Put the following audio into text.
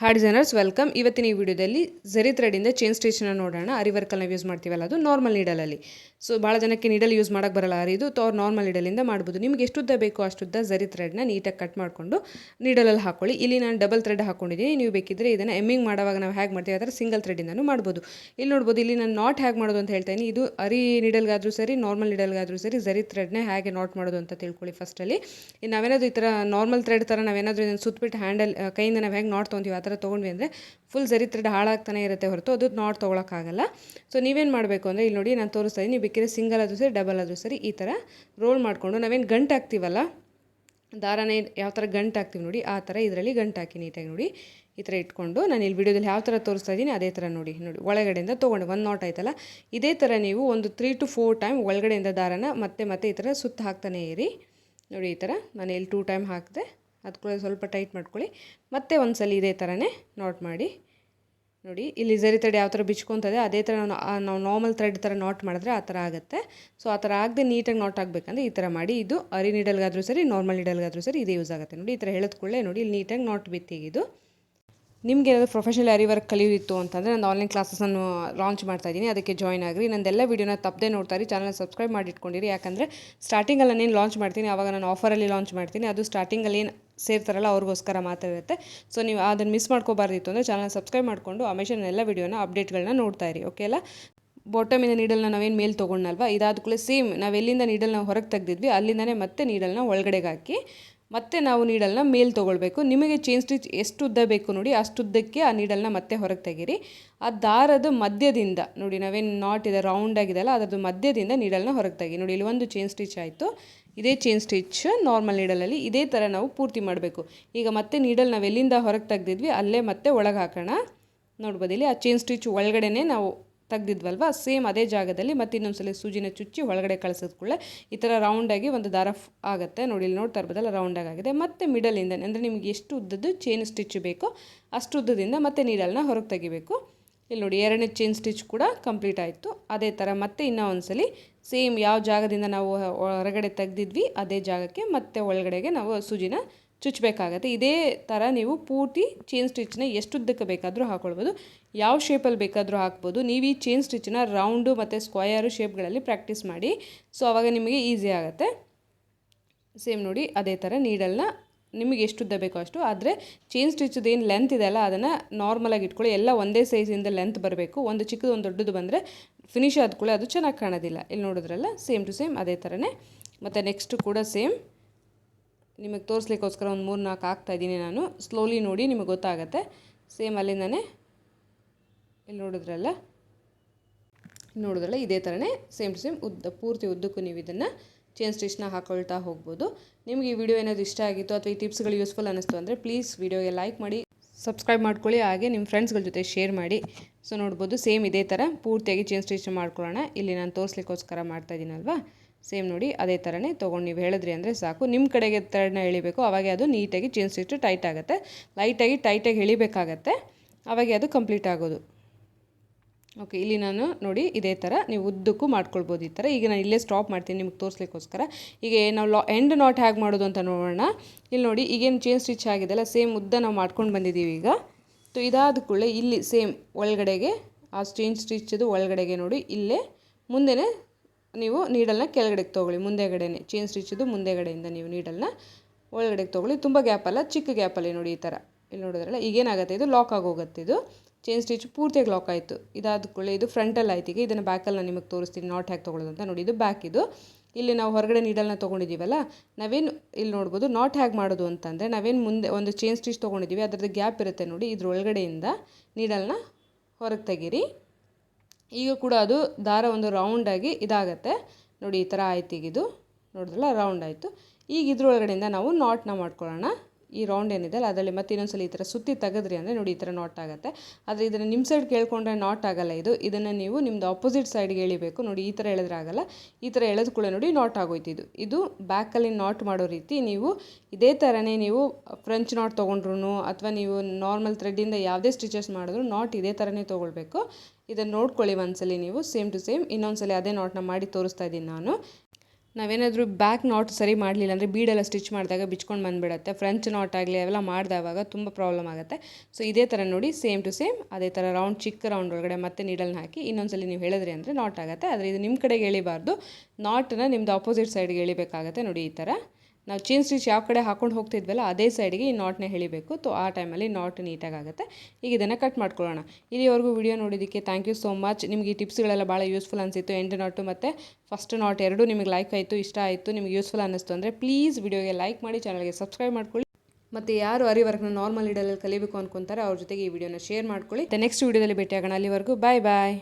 Hi designers welcome ಇವತ್ತಿನ ಈ ವಿಡಿಯೋದಲ್ಲಿ ಜರಿ ಥ್ರೆಡಿಂದ ಚೈನ್ ಸ್ಟಿಚ್ನ ನೋಡೋಣ. ಅರಿ ವರ್ಕಲ್ನ ನಾವು ಯೂಸ್ ಮಾಡ್ತೀವಲ್ಲ, ಅದು ನಾರ್ಮಲ್ ನೀಡಲಲ್ಲಿ ಸೊ ಭಾಳ ಜನಕ್ಕೆ ನೀಡಲ್ ಯೂಸ್ ಮಾಡೋಕ್ಕೆ ಬರಲ್ಲ ಅರಿದು ಅವ್ರು ನಾರ್ಮಲ್ ನೀಡಲಿಂದ ಮಾಡ್ಬೋದು. ನಿಮ್ಗೆ ಎಷ್ಟುದ್ದ ಬೇಕೋ ಅಷ್ಟುದ್ದ ಜರಿ ಥ್ರೆಡ್ನ ನೀಟಾಗಿ ಕಟ್ ಮಾಡಿಕೊಂಡು ನೀಡಲಲ್ಲಿ ಹಾಕೊಳ್ಳಿ. ಇಲ್ಲಿ ನಾನು ಡಬಲ್ ಥ್ರೆಡ್ ಹಾಕೊಂಡಿದ್ದೀನಿ. ನೀವು ಬೇಕಿದ್ದರೆ ಇದನ್ನು ಎಮ್ಮಿಂಗ್ ಮಾಡುವಾಗ ನಾವು ಹೇಗೆ ಮಾಡ್ತೀವಿ. ಅದರ ಸಿಂಗಲ್ ಥ್ರೆಡಿಂದನೂ ಮಾಡ್ಬೋದು. ಇಲ್ಲಿ ನೋಡ್ಬೋದು, ಇಲ್ಲಿ ನಾನು ನಾಟ್ ಹೇಗೆ ಮಾಡೋದು ಅಂತ ಹೇಳ್ತೀನಿ ಇದು ಅರಿ ನೀಡಲ್ಗಾದರೂ ಸರಿ ನಾರ್ಮಲ್ ನೀಡಲ್ಗಾದರೂ ಸರಿ ಜರಿ ಥ್ರೆಡ್ನ ಹೇಗೆ ನಾಟ್ ಮಾಡೋದು ಅಂತ ತಿಳ್ಕೊಳ್ಳಿ ಫಸ್ಟಲ್ಲಿ ನಾವೇನಾದರೂ ಈ ಥರ ನಾರ್ಮಲ್ ಥ್ರೆಡ್ ಥರ ನಾವೇನಾದರೂ ಇದನ್ನು ಸುತ್ತಬಿಟ್ಟು ಹ್ಯಾಂಡಲ್ ಕೈಯಿಂದ ನಾವು ಹೇಗೆ ನಾಟ್ ತೊಗೊತೀವಿ, ಆ ಥರ ತೊಗೊಂಡ್ವಿ ಅಂದರೆ ಫುಲ್ ಜರಿ ಥ್ರೆಡ್ ಹಾಳಾಗ್ತಾನೆ ಇರುತ್ತೆ ಹೊರತು, ಅದು ನಾಟ್ ತೊಗೊಳಕ್ಕಾಗಲ್ಲ. ಸೊ ನೀವೇನು ಮಾಡಬೇಕು ಅಂದರೆ ಇಲ್ಲಿ ನೋಡಿ ನಾನು ತೋರಿಸ್ತಾ ಇದ್ದೀನಿ, ನೀವು ಬೇಕಿದ್ರೆ ಸಿಂಗಲ್ ಆದರೂ ಸರಿ ಡಬಲ್ ಆದರೂ ಸರಿ, ಈ ಥರ ರೋಲ್ ಮಾಡಿಕೊಂಡು ನಾವೇನು ಗಂಟು ಹಾಕ್ತೀವಲ್ಲ? ದಾರನೇ ಯಾವ ಥರ ಗಂಟು ಹಾಕ್ತೀವಿ ನೋಡಿ, ಆ ಥರ ಇದರಲ್ಲಿ ಗಂಟು ಹಾಕಿ ನೀಟಾಗಿ ನೋಡಿ, ಈ ಥರ ಇಟ್ಕೊಂಡು ನಾನು ಇಲ್ಲಿ ವಿಡಿಯೋದಲ್ಲಿ ಯಾವ ಥರ ತೋರಿಸ್ತಾ ಇದ್ದೀನಿ, ಅದೇ ಥರ ನೋಡಿ ನೋಡಿ, ಒಳಗಡೆಯಿಂದ ತೊಗೊಂಡು ಒಂದು ನಾಟ್ ಆಯ್ತಲ್ಲ? ಇದೇ ಥರ ನೀವು ಒಂದು ತ್ರೀ ಟು ಫೋರ್ ಟೈಮ್ ಒಳಗಡೆಯಿಂದ ದಾರನ ಮತ್ತೆ ಮತ್ತೆ ಈ ಥರ ಸುತ್ತ ಹಾಕ್ತಾನೆ ಇರಿ. ನೋಡಿ, ಈ ಥರ ನಾನು ಇಲ್ಲಿ ಟೂ ಟೈಮ್ ಹಾಕಿದೆ. ಅದಕ್ಕೂ ಸ್ವಲ್ಪ ಟೈಟ್ ಮಾಡ್ಕೊಳ್ಳಿ. ಮತ್ತೆ ಒಂದು ಸಲ ಇದೇ ಥರನೇ ನಾಟ್ ಮಾಡಿ. ನೋಡಿ, ಇಲ್ಲಿ ಜರಿ ತಡೆ ಯಾವ ಥರ ಬಿಚ್ಕೊತದೆ, ಅದೇ ಥರ ನಾವು ನಾವು ನಾರ್ಮಲ್ ಥ್ರೆಡ್ ಥರ ನಾಟ್ ಮಾಡಿದ್ರೆ ಆ ಥರ ಆಗುತ್ತೆ. ಸೊ, ಆ ಥರ ಆಗದೆ ನೀಟಾಗಿ ನಾಟ್ ಆಗಬೇಕಂದ್ರೆ ಈ ಥರ ಮಾಡಿ. ಇದು ಅರಿ ನೀಡಲ್ಗಾದರೂ ಸರಿ, ನಾರ್ಮಲ್ ನೀಡಲ್ಗಾದರೂ ಸರಿ ಇದೇ ಯೂಸ್ ಆಗುತ್ತೆ. ನೋಡಿ, ಈ ಥರ ಹೇಳಿದ್ಕೊಳ್ಳೆ ನೋಡಿ, ಇಲ್ಲಿ ನೀಟಾಗಿ ನಾಟ್ ಬಿತ್ತಿಗಿದು ನಿಮ್ಗೆ ಏನಾದರೂ ಪ್ರೊಫೆಷನಲ್ ಅರಿ ವರ್ಕ್ ಕಲಿಯೋದಿತ್ತು ಅಂತಂದರೆ ನಾನು ಆನ್ಲೈನ್ ಕ್ಲಾಸಸ್ಸನ್ನು ಲಾಂಚ್ ಮಾಡ್ತಾ ಇದ್ದೀನಿ, ಅದಕ್ಕೆ ಜಾಯ್ನ್ ಆಗಿರಿ. ನಂದೆಲ್ಲ ವೀಡಿಯೋನ ತಪ್ಪದೆ ನೋಡ್ತಾರೆ ಚಾನಲ್ ಸಬ್ಸ್ಕ್ರೈಬ್ ಮಾಡಿಟ್ಕೊಂಡಿರಿ. ಯಾಕಂದರೆ ಸ್ಟಾರ್ಟಿಂಗಲ್ಲಿ ನಾನು ಲಾಂಚ್ ಮಾಡ್ತೀನಿ ಆವಾಗ ನಾನು ಆಫರಲ್ಲಿ ಲಾಂಚ್ ಮಾಡ್ತೀನಿ. ಅದು ಸ್ಟಾರ್ಟಿಂಗಲ್ಲಿ ಏನು ಸೇರ್ತಾರಲ್ಲ, ಅವ್ರಿಗೋಸ್ಕರ ಮಾತ್ರ ಇರುತ್ತೆ. ಸೊ ನೀವು ಅದನ್ನು ಮಿಸ್ ಮಾಡ್ಕೋಬಾರ್ದಿತ್ತು ಅಂದರೆ ಚಾನಲ್ ಸಬ್ಸ್ಕ್ರೈಬ್ ಮಾಡಿಕೊಂಡು ಆಮೇಲೆ ನಾನು ಎಲ್ಲ ವೀಡಿಯೋನ ಅಪ್ಡೇಟ್ಗಳನ್ನ ನೋಡ್ತಾ ಇರಿ ಓಕೆ ಅಲ್ಲ? ಬಾಟಮಿಂದ ನೀಡಲ್ನ ನಾವೇನು ಮೇಲೆ ತೊಗೊಂಡಲ್ವ ಇದಾದ ಕೂಡಲೇ ಸೇಮ್ ನಾವು ಎಲ್ಲಿಂದ ನೀಡಲ್ನ ಹೊರಗೆ ತೆಗ್ದಿದ್ವಿ, ಅಲ್ಲಿಂದನೇ ಮತ್ತೆ ನೀಡಲ್ನ ಒಳಗಡೆಗೆ ಹಾಕಿ, ಮತ್ತೆ ನಾವು ನೀಡಲ್ನ ಮೇಲೆ ತೊಗೊಳ್ಬೇಕು. ನಿಮಗೆ ಚೇನ್ ಸ್ಟಿಚ್ ಎಷ್ಟು ಉದ್ದ ಬೇಕು ನೋಡಿ, ಅಷ್ಟುದ್ದಕ್ಕೆ ಆ ನೀಡಲ್ನ ಮತ್ತೆ ಹೊರಗೆ ತೆಗೀರಿ. ಆ ದಾರದ ಮಧ್ಯದಿಂದ, ನೋಡಿ ನಾವೇನು ನಾಟ್ ಇದೆ ರೌಂಡ್ ಆಗಿದೆಯಲ್ಲ ಅದರದ್ದು ಮಧ್ಯದಿಂದ ನೀಡಲ್ನ ಹೊರಗೆ ತೆಗಿ ನೋಡಿ, ಇಲ್ಲಿ ಒಂದು ಚೇನ್ ಸ್ಟಿಚ್ ಆಯಿತು. ಇದೇ ಚೈನ್ ಸ್ಟಿಚ್ ನಾರ್ಮಲ್ ನೀಡಲಲ್ಲಿ ಇದೇ ಥರ ನಾವು ಪೂರ್ತಿ ಮಾಡಬೇಕು. ಈಗ ಮತ್ತೆ ನೀಡಲ್ ನಾವು ಎಲ್ಲಿಂದ ಹೊರಗೆ ತೆಗ್ದಿದ್ವಿ, ಅಲ್ಲೇ ಮತ್ತೆ ಒಳಗೆ ಹಾಕೋಣ. ನೋಡ್ಬೋದು ಇಲ್ಲಿ ಆ ಚೈನ್ ಸ್ಟಿಚ್ ಒಳಗಡೆನೇ ನಾವು ತೆಗ್ದಿದ್ವಲ್ವ? ಸೇಮ್ ಅದೇ ಜಾಗದಲ್ಲಿ ಮತ್ತೆ ಇನ್ನೊಂದ್ಸಲ ಸೂಜಿನ ಚುಚ್ಚಿ ಒಳಗಡೆ ಕಳಿಸಿದ ಕೂಡಲೇ ಈ ಥರ ರೌಂಡಾಗಿ ಒಂದು ದಾರ ಆಗುತ್ತೆ. ನೋಡಿ ಇಲ್ಲಿ ನೋಡ್ತಾ ಇರ್ಬೋದಲ್ಲ ರೌಂಡಾಗಿ ಆಗಿದೆ. ಮತ್ತೆ ಮಿಡಲಿಂದ ಅಂದರೆ ನಿಮಗೆ ಎಷ್ಟು ಉದ್ದದ್ದು ಚೈನ್ ಸ್ಟಿಚ್ ಬೇಕೋ ಅಷ್ಟು ಉದ್ದದಿಂದ ಮತ್ತೆ ನೀಡಲ್ನ ಹೊರಗೆ ತೆಗಿಬೇಕು. ಇಲ್ಲಿ ನೋಡಿ ಎರಡನೇ ಚೈನ್ ಸ್ಟಿಚ್ ಕೂಡ ಕಂಪ್ಲೀಟ್ ಆಯಿತು. ಅದೇ ಥರ ಮತ್ತೆ ಇನ್ನೂ ಒಂದ್ಸಲಿ ಸೇಮ್ ಯಾವ ಜಾಗದಿಂದ ನಾವು ಹೊರಗಡೆ ತೆಗ್ದಿದ್ವಿ, ಅದೇ ಜಾಗಕ್ಕೆ ಮತ್ತೆ ಒಳಗಡೆಗೆ ನಾವು ಸೂಜಿನ ಚುಚ್ಚಬೇಕಾಗತ್ತೆ ಇದೇ ಥರ ನೀವು ಪೂರ್ತಿ ಚೈನ್ ಸ್ಟಿಚ್ನ ಎಷ್ಟುದ್ದಕ್ಕೆ ಬೇಕಾದರೂ ಹಾಕ್ಕೊಳ್ಬೋದು ಯಾವ ಶೇಪಲ್ಲಿ ಬೇಕಾದರೂ ಹಾಕ್ಬೋದು. ನೀವು ಈ ಚೈನ್ ಸ್ಟಿಚ್ನ ರೌಂಡು ಮತ್ತು ಸ್ಕ್ವಯರು ಶೇಪ್ಗಳಲ್ಲಿ ಪ್ರಾಕ್ಟೀಸ್ ಮಾಡಿ. ಸೊ ಅವಾಗ ನಿಮಗೆ ಈಸಿ ಆಗುತ್ತೆ. ಸೇಮ್ ನೋಡಿ, ಅದೇ ಥರ ನೀಡಲ್ನ ನಿಮಗೆ ಎಷ್ಟು ಉದ್ದ ಬೇಕೋ ಅಷ್ಟು. ಆದರೆ ಚೈನ್ ಸ್ಟಿಚ್ಚದು ಏನು ಲೆಂತ್ ಇದೆಯಲ್ಲ ಅದನ್ನು ನಾರ್ಮಲಾಗಿ ಇಟ್ಕೊಳ್ಳಿ. ಎಲ್ಲ ಒಂದೇ ಸೈಜಿಂದ ಲೆಂತ್ ಬರಬೇಕು. ಒಂದು ಚಿಕ್ಕದು, ಒಂದು ದೊಡ್ಡದು ಬಂದರೆ ಫಿನಿಶ್ ಆದ ಕೂಡ ಅದು ಚೆನ್ನಾಗಿ ಕಾಣೋದಿಲ್ಲ. ಇಲ್ಲಿ ನೋಡಿದ್ರಲ್ಲ ಸೇಮ್ ಟು ಸೇಮ್ ಅದೇ ಥರನೇ ಮತ್ತು ನೆಕ್ಸ್ಟು ಕೂಡ ಸೇಮ್ ನಿಮಗೆ ತೋರಿಸ್ಲಿಕ್ಕೋಸ್ಕರ ಒಂದು ಮೂರು ನಾಲ್ಕು ಹಾಕ್ತಾ ಇದ್ದೀನಿ ನಾನು. ಸ್ಲೋಲಿ ನೋಡಿ ನಿಮಗೆ ಗೊತ್ತಾಗುತ್ತೆ. ಸೇಮ್ ಅಲ್ಲಿಂದನೇ ಇಲ್ಲಿ ನೋಡಿದ್ರಲ್ಲ. ನೋಡಿದ್ರಲ್ಲ, ಇದೇ ಥರನೇ ಸೇಮ್ ಟು ಸೇಮ್ ಉದ್ದ, ಪೂರ್ತಿ ಉದ್ದಕ್ಕೂ ನೀವು ಇದನ್ನು ಚೇನ್ ಸ್ಟಿಚ್ನ ಹಾಕೊಳ್ತಾ ಹೋಗ್ಬೋದು. ನಿಮಗೆ ಈ ವಿಡಿಯೋ ಏನಾದರೂ ಇಷ್ಟ ಆಗಿತ್ತು ಅಥವಾ ಈ ಟಿಪ್ಸ್ಗಳು ಯೂಸ್ಫುಲ್ ಅನ್ನಿಸ್ತು ಅಂದರೆ ಪ್ಲೀಸ್ ವಿಡಿಯೋಗೆ ಲೈಕ್ ಮಾಡಿ. ಸಬ್ಸ್ಕ್ರೈಬ್ ಮಾಡ್ಕೊಳ್ಳಿ, ಹಾಗೆ ನಿಮ್ಮ ಫ್ರೆಂಡ್ಸ್ಗಳ ಜೊತೆ ಶೇರ್ ಮಾಡಿ. ಸೊ ನೋಡ್ಬೋದು, ಸೇಮ್ ಇದೇ ಥರ ಪೂರ್ತಿಯಾಗಿ ಚೈನ್ ಸ್ಟಿಚ್ ಮಾಡ್ಕೊಳ್ಳೋಣ. ಇಲ್ಲಿ ನಾನು ತೋರಿಸ್ಲಿಕ್ಕೋಸ್ಕರ ಮಾಡ್ತಾ ಇದ್ದೀನಲ್ವಾ? ಸೇಮ್ ನೋಡಿ, ಅದೇ ಥರನೇ ತೊಗೊಂಡು ನೀವು ಹೇಳಿದ್ರಿ ಅಂದರೆ ಸಾಕು. ನಿಮ್ಮ ಕಡೆಗೆ ಥರನ ಎಳಿಬೇಕು, ಅವಾಗ ಅದು ನೀಟಾಗಿ ಚೈನ್ ಸ್ಟಿಚ್ ಟೈಟ್ ಆಗುತ್ತೆ. ಲೈಟಾಗಿ ಟೈಟಾಗಿ ಎಳಿಬೇಕಾಗತ್ತೆ. ಅವಾಗೆ ಅದು ಕಂಪ್ಲೀಟ್ ಆಗೋದು. ಓಕೆ ಇಲ್ಲಿ ನಾನು ನೋಡಿ ಇದೇ ಥರ ನೀವು ಉದ್ದಕ್ಕೂ ಮಾಡ್ಕೊಳ್ಬೋದು ಈ ಥರ ಈಗ ನಾನು ಇಲ್ಲೇ ಸ್ಟಾಪ್ ಮಾಡ್ತೀನಿ, ನಿಮ್ಗೆ ತೋರಿಸ್ಲಿಕ್ಕೋಸ್ಕರ. ಈಗ ನಾವು ಲಾ ಎಂಡ್ ನಾಟ್ ಹ್ಯಾಗ್ ಮಾಡೋದು ಅಂತ ನೋಡೋಣ. ಇಲ್ಲಿ ನೋಡಿ, ಈಗೇನು ಚೈನ್ ಸ್ಟಿಚ್ ಆಗಿದೆಲ್ಲ ಸೇಮ್ ಉದ್ದ ನಾವು ಮಾಡ್ಕೊಂಡು ಬಂದಿದ್ದೀವಿ ಈಗ. ಸೊ ಇದಾದ ಕೂಡಲೇ ಇಲ್ಲಿ ಸೇಮ್ ಒಳಗಡೆಗೆ, ಆ ಚೈನ್ ಸ್ಟಿಚ್ಚದು ಒಳಗಡೆಗೆ ನೋಡಿ, ಇಲ್ಲೇ ಮುಂದೆನೇ ನೀವು ನೀಡಲ್ನ ಕೆಳಗಡೆಗೆ ತೊಗೊಳ್ಳಿ. ಮುಂದೆಗಡೆನೆ ಚೈನ್ ಸ್ಟಿಚ್ಚದು ಮುಂದೆಗಡೆಯಿಂದ ನೀವು ನೀಡಲ್ನ ಒಳಗಡೆಗೆ ತೊಗೊಳ್ಳಿ. ತುಂಬ ಗ್ಯಾಪಲ್ಲ ಚಿಕ್ಕ ಗ್ಯಾಪಲ್ಲಿ ನೋಡಿ ಈ ಥರ ಇಲ್ಲಿ ನೋಡಿದ್ರಲ್ಲ, ಈಗೇನಾಗುತ್ತೆ ಇದು? ಲಾಕ್ ಆಗೋಗುತ್ತೆ ಇದು. ಚೈನ್ ಸ್ಟಿಚ್ ಪೂರ್ತಿಯಾಗಿ ಲಾಕ್ ಆಯಿತು. ಇದಾದ ಕೂಡಲೇ ಇದು ಫ್ರಂಟಲ್ಲಿ ಆಯ್ತು. ಈಗ ಇದನ್ನು ಬ್ಯಾಕಲ್ಲಿ ನಾನು ನಿಮಗೆ ತೋರಿಸ್ತೀನಿ. ನಾಟ್ ಹ್ಯಾಕ್ ತೊಗೊಳ್ಳೋದು ಅಂತ ನೋಡಿ, ಇದು ಬ್ಯಾಕ್ ಇದು. ಇಲ್ಲಿ ನಾವು ಹೊರಗಡೆ ನೀಡಲ್ನ ತೊಗೊಂಡಿದ್ದೀವಲ್ಲ ನಾವೇನು ಇಲ್ಲಿ ನೋಡ್ಬೋದು ನಾಟ್ ಹ್ಯಾಕ್ ಮಾಡೋದು ಅಂತಂದರೆ ನಾವೇನು ಮುಂದೆ ಒಂದು ಚೈನ್ ಸ್ಟಿಚ್ ತೊಗೊಂಡಿದ್ದೀವಿ ಅದರದ್ದು ಗ್ಯಾಪ್ ಇರುತ್ತೆ ನೋಡಿ ಇದ್ರ ಒಳಗಡೆಯಿಂದ ನೀಡಲ್ನ ಹೊರಗೆ ತೆಗೀರಿ. ಈಗ ಕೂಡ ಅದು ದಾರ ಒಂದು ರೌಂಡಾಗಿ ಇದಾಗತ್ತೆ. ನೋಡಿ, ಈ ಥರ ಆಯ್ತು ಈಗಿದು ನೋಡಿದ್ರಲ್ಲ ರೌಂಡ್ ಆಯಿತು. ಈಗ ಇದ್ರೊಳಗಡೆಯಿಂದ ನಾವು ನಾಟ್ನ ಮಾಡ್ಕೊಳ್ಳೋಣ. ಈ ರೌಂಡ್ ಏನಿದೆ ಅಲ್ಲ, ಅದರಲ್ಲಿ ಮತ್ತೆ ಇನ್ನೊಂದ್ಸಲ ಈ ಥರ ಸುತ್ತಿ ತೆಗೆದ್ರಿ ಅಂದರೆ ನೋಡಿ ಈ ಥರ ನಾಟ್ ಆಗುತ್ತೆ. ಆದರೆ ಇದನ್ನು ನಿಮ್ಮ ಸೈಡ್ ಕೇಳ್ಕೊಂಡ್ರೆ ನಾಟ್ ಆಗಲ್ಲ ಇದು. ಇದನ್ನು ನೀವು ನಿಮ್ಮದು ಅಪೋಸಿಟ್ ಸೈಡ್ಗೆ ಎಳಿಬೇಕು. ನೋಡಿ ಈ ಥರ ಎಳೆದ್ರೆ ಆಗಲ್ಲ. ಈ ಥರ ಎಳೆದ ಕೂಡ ನೋಡಿ ನಾಟ್ ಆಗೋಯ್ತು ಇದು. ಇದು ಬ್ಯಾಕಲ್ಲಿ ನಾಟ್ ಮಾಡೋ ರೀತಿ ನೀವು ಇದೇ ಥರನೇ ನೀವು ಫ್ರೆಂಚ್ ನಾಟ್ ತೊಗೊಂಡ್ರು ಅಥವಾ ನೀವು ನಾರ್ಮಲ್ ಥ್ರೆಡ್ಡಿಂದ ಯಾವುದೇ ಸ್ಟಿಚಸ್ ಮಾಡಿದ್ರು ನಾಟ್ ಇದೇ ಥರನೇ ತೊಗೊಳ್ಬೇಕು. ಇದನ್ನು ನೋಡ್ಕೊಳ್ಳಿ ಒಂದ್ಸಲಿ ನೀವು ಸೇಮ್ ಟು ಸೇಮ್ ಇನ್ನೊಂದ್ಸಲಿ ಅದೇ ನಾಟ್ನ ಮಾಡಿ ತೋರಿಸ್ತಾ ಇದ್ದೀನಿ ನಾನು. ನಾವೇನಾದರೂ ಬ್ಯಾಕ್ ನಾಟ್ ಸರಿ ಮಾಡಲಿಲ್ಲ ಅಂದರೆ ಬೀಡೆಲ್ಲ ಸ್ಟಿಚ್ ಮಾಡಿದಾಗ ಬಿಚ್ಕೊಂಡು ಬಂದುಬಿಡತ್ತೆ. ಫ್ರೆಂಚ್ ನಾಟ್ ಆಗಲಿ ಅವೆಲ್ಲ ಮಾಡಿದವಾಗ ತುಂಬ ಪ್ರಾಬ್ಲಮ್ ಆಗುತ್ತೆ. ಸೊ ಇದೇ ಥರ ನೋಡಿ ಸೇಮ್ ಟು ಸೇಮ್ ಅದೇ ಥರ ರೌಂಡ್ ಚಿಕ್ಕ ರೌಂಡ್ ಒಳಗಡೆ ಮತ್ತೆ ನೀಡಲ್ನ ಹಾಕಿ ಇನ್ನೊಂದ್ಸಲಿ ನೀವು ಹೇಳಿದ್ರಿ ಅಂದರೆ ನಾಟ್ ಆಗುತ್ತೆ. ಆದರೆ ಇದು ನಿಮ್ಮ ಕಡೆಗೆ ಎಳಿಬಾರ್ದು. ನಾಟನ್ನು ನಿಮ್ಮದು ಆಪೋಸಿಟ್ ಸೈಡ್ಗೆ ಎಳಿಬೇಕಾಗತ್ತೆ ನೋಡಿ ಈ ಥರ ನಾವು ಚೀನ್ ಸ್ಟಿಚ್ ಯಾವ ಕಡೆ ಹಾಕೊಂಡು ಹೋಗ್ತಿದ್ವಲ್ಲ ಅದೇ ಸೈಡ್ಗೆ ಈ ನಾಟ್ನ ಎಳಿಬೇಕು. ತೊ ಆ ಟೈಮಲ್ಲಿ ನಾಟ್ ನೀಟಾಗಿ ಆಗುತ್ತೆ ಈಗ ಇದನ್ನು ಕಟ್ ಮಾಡ್ಕೊಳ್ಳೋಣ. ಇಲ್ಲಿವರೆಗೂ ವಿಡಿಯೋ ನೋಡಿದ್ದಕ್ಕೆ ಥ್ಯಾಂಕ್ ಯು ಸೋ ಮಚ್ ನಿಮಗೆ ಈ ಟಿಪ್ಸ್ಗಳೆಲ್ಲ ಭಾಳ ಯೂಸ್ಫುಲ್ ಅನಿಸಿತ್ತು. ಎಂಟು ನಾಟು ಮತ್ತು ಫಸ್ಟ್ ನಾಟ್ ಎರಡೂ ನಿಮಗೆ ಲೈಕ್ ಆಯಿತು, ಇಷ್ಟ ಆಯಿತು, ನಿಮಗೆ ಯೂಸ್ಫುಲ್ ಅನ್ನಿಸ್ತು ಅಂದರೆ ಪ್ಲೀಸ್ ವಿಡಿಯೋಗೆ ಲೈಕ್ ಮಾಡಿ ಚಾನಲ್ಗೆ ಸಬ್ಸ್ಕ್ರೈಬ್ ಮಾಡ್ಕೊಳ್ಳಿ. ಮತ್ತು ಯಾರು ಅರಿವರ್ಗನ ವರ್ಕ್ನ ನಾರ್ಮಲ್ ಇಡಲಲ್ಲಿ ಕಲಿಬೇಕು ಅನ್ಕೊಂತಾರೆ, ಅವ್ರ ಜೊತೆಗೆ ಈ ವಿಡಿಯೋನ ಶೇರ್ ಮಾಡ್ಕೊಳ್ಳಿ. ನೆಕ್ಸ್ಟ್ ವಿಡಿಯೋದಲ್ಲಿ ಭೇಟಿಯಾಗೋಣ. ಅಲ್ಲಿವರೆಗೂ ಬಾಯ್ ಬಾಯ್